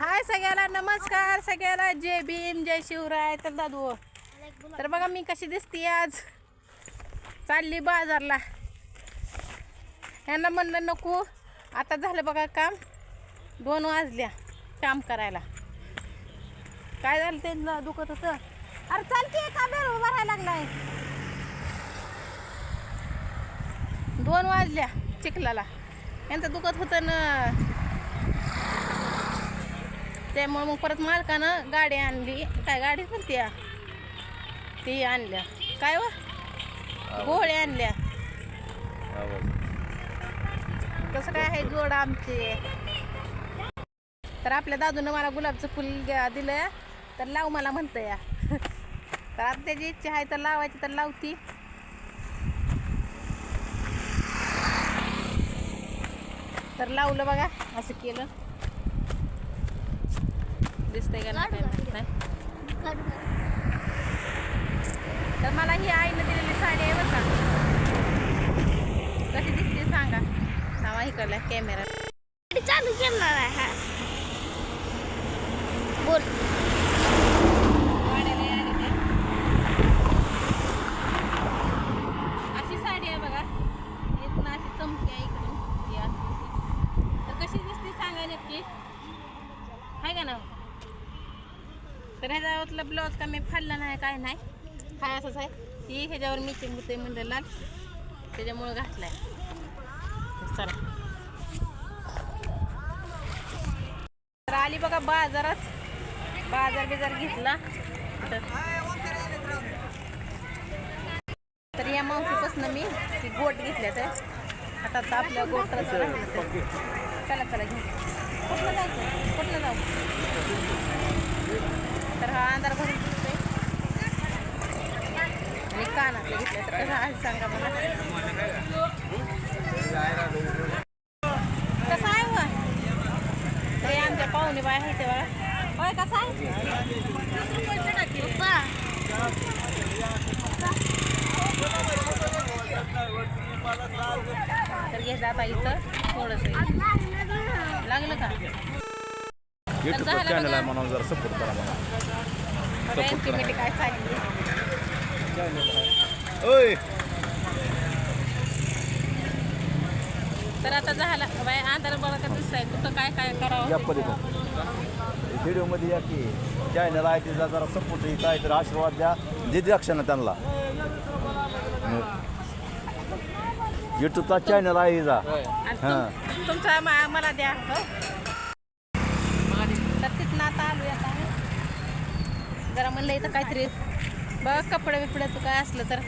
हाय सगळ्याला नमस्कार सगळ्याला. जय भीम जय शिवराय. तर दादू तर बघा मी कशी दिसते आज. चालली बाजारला. यांना म्हणलं नको. आता झालं बघा काम. दोन वाजल्या काम करायला. काय झालं त्यांना दुखत होतं? अरे चालते का बेर उभा राहायला लागलाय. दोन वाजल्या चिखलाला. यांचं दुखत होतं ना. त्यामुळे मग परत मालकानं गाडी आणली. काय गाडी कोणती आहे? ती आणल्या. काय व? गोळे आणल्या. कसं काय आहे जोड आमचे? तर आपल्या दादूनं मला गुलाबचं फुल दिलं तर लाव मला म्हणतं या. तर आता त्याची इच्छा आहे तर लावायची तर लावती. तर लावलं बघा असं केलं. दिसतंय का नाही काय माहीत नाही? तर मला ही आईनं दिलेली साडी आहे का. कशी दिसते सांगा. नावा इकडला कॅमेरा चालू करणार आहे हा. बोल. अशी साडी आहे बघा. इथनं अशी चमकी आहे इकडून. ही. तर कशी दिसते सांगा नक्की. आहे का ना तर ह्याच्यावरला ब्लाऊज का मी फाडला नाही काय नाही. काय असंच आहे ती ह्याच्यावर मिचिंग होते म्हणलं लाल. त्याच्यामुळं घातलाय. चला. तर आली बघा बाजारात. बाजार बिजार घेतला. तर या मावशीपासून मी ती गोट घेतल्या तर आता तर आपल्या गोट चला. चला घेऊ कुठलं जायचं? कुठलं जाऊ? तर हा अंधार भरून दिसतोय. आणि कानातले घेतले तर कसं आहे सांगा मला. कसं आहे व ते आमच्या पाहुणे बाय आहे ते होय कसं आहे? तर घे पाहिजे तर थोडंसं लागलं का? YouTube channel. आहे म्हणून जरा सपोर्ट करा मला ओय! तर आता झाला. बाय अंधार बघा का दिसतंय. कुठं काय काय या करावं व्हिडिओमध्ये या की चॅनल आहे तिचा जरा सपोर्ट काय तर आशीर्वाद द्या. दिदी ना त्यांना. युट्यूबचा चॅनल आहे आणि हां. तुम- तुमचा मला द्या तिथनं आता आलो आता जरा म्हणलं इथं काहीतरी बघ कपडे बिपड्याचं काय असलं तर.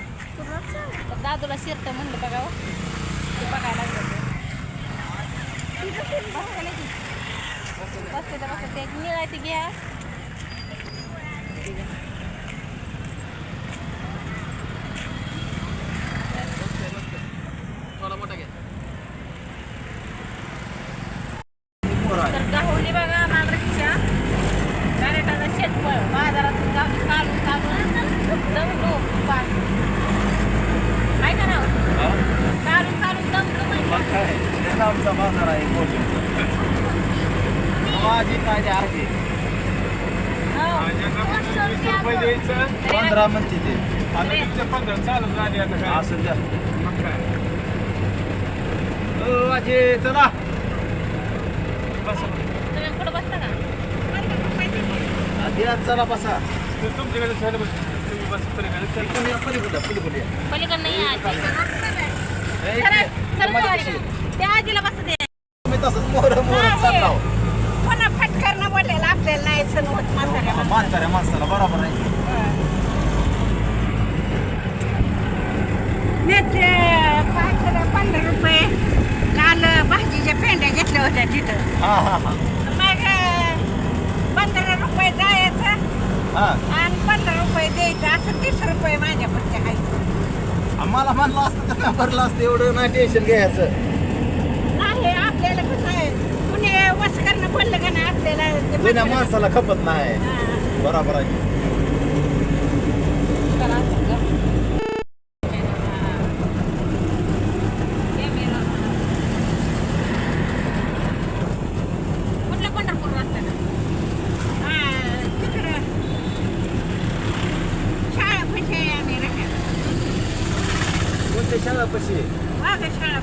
दादूला शिरत म्हणलं बघावं हो. ते बघायला बसते नाही बसते. तर बसते. ते निळा ती घ्या. हो. रुपये द्यायचं. पंधरा म्हणते ते. आता तुमच्या पंधरा चालू झाली आता काय? असं द्या. मग काय? ओ, अजय चला. बस. तुम्ही पुढं बसता का? द्या चला बसा. ते तुमच्याकडे झालं बस. तुम्ही बस पलीकडे चल. पलीकडे या, पलीकडे या, पलीकडे या. पलीकडनं या आजी ए, सरळ इकडे. सरळ माझ्या वाडी. पाशी. त्या आजीला बस दे मी तसंच मोर मोर हा, चाललो पुन्हा फटकरणं बोलायला आपल्याला नाही सण होत म्हाताऱ्याला. म्हाताऱ्या माणसाला बरोबर आहे नेते पाच पंधरा रुपये काल भाजीच्या पेंड्या होत्या तिथं हा हा हा. मग पंधरा रुपये जायचं हा. आणि पंधरा रुपये द्यायचं. असं तीस रुपये माझ्याकडचे आहे. आम्हाला म्हणलं असतं तर काय भरलं असतं. एवढं नाही टेन्शन घ्यायचं. नाही आपल्याला कसं आहे? कुणी वस करणं बोललं का नाही आपल्याला? ते पटकन- माणसाला खपत नाही. हा. बरोबर आहे करा असं का? कुठल्या पंढरपूर रस्त्यानं शाळापाशी वाघ शाळा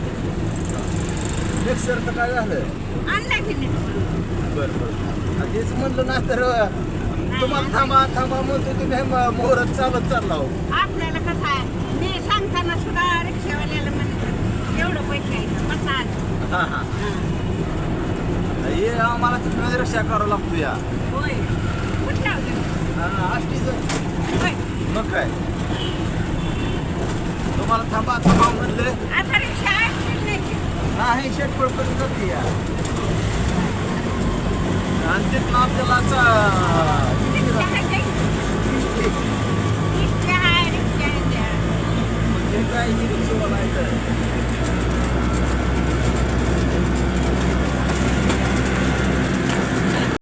मिक्सरचं काय झालं आणला की बरं बरं. तेच म्हणलं ना तर तुम्हाला थांबा थांबा म्हणतो तुम्ही मोहरत चालत चालला हो. आपल्याला कसं आहे? मी सांगताना सुद्धा रिक्षावाल्याला म्हणत एवढं पैसे आहे कसं आलं हा हा. हे. आम्हाला तिथं रिक्षा करावं लागतो या. होय. कुठला होता? हा, आष्टीचं. मग काय? तुम्हाला थांबा थांबा म्हणलं. नाही करून जाते या. आणि तिथनं आपल्याला